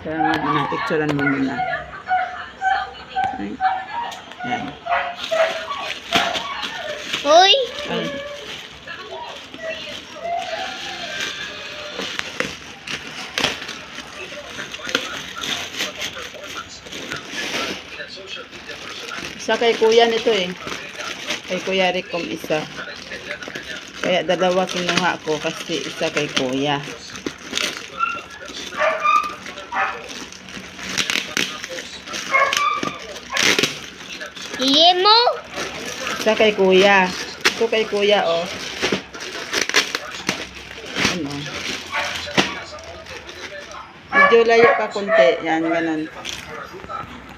Kaya nga, muna, picturean mo muna. Yan. Uy! Ay. Isa kay kuya nito eh. Kay kuya Rikom isa. Kaya dalawa kinuha ko kasi isa kay kuya. Iye mo! Isa kay kuya. Ito kay kuya oh. Ano? Medyo layo ka konti. Yan, ganun.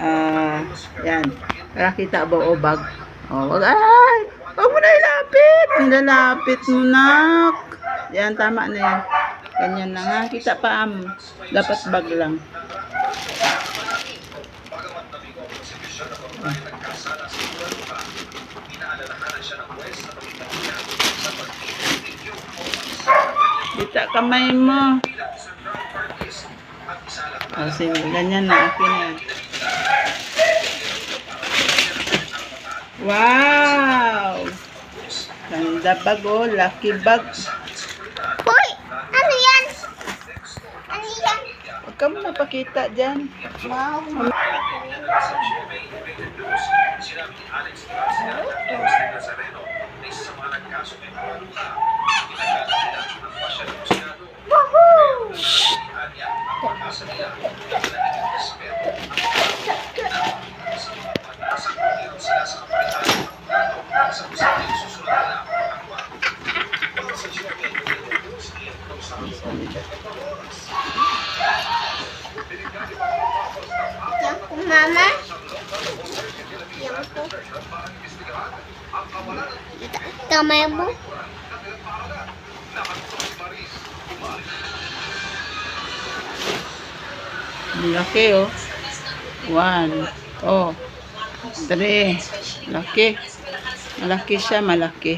Ah, yan. Para kita ba o bag? Oh, wag ay! Wag mo na ilapit! Nilalapit mo nak. Yan, tama na yan. Ganyan na nga. Kita pa am. Dapat bag lang. Kita kamay mo. Oh, sige, ganyan na. Okay na. yan. Wow! Ganda bag oh. Lucky bag. Uy! Ano yan? Ano yan? Huwag ka mo napakita dyan. Wow! Woohoo! Yan po, mama. Yan po. Kamay mo. Laki oh. One. Oh. Three. Laki. Malaki siya, malaki.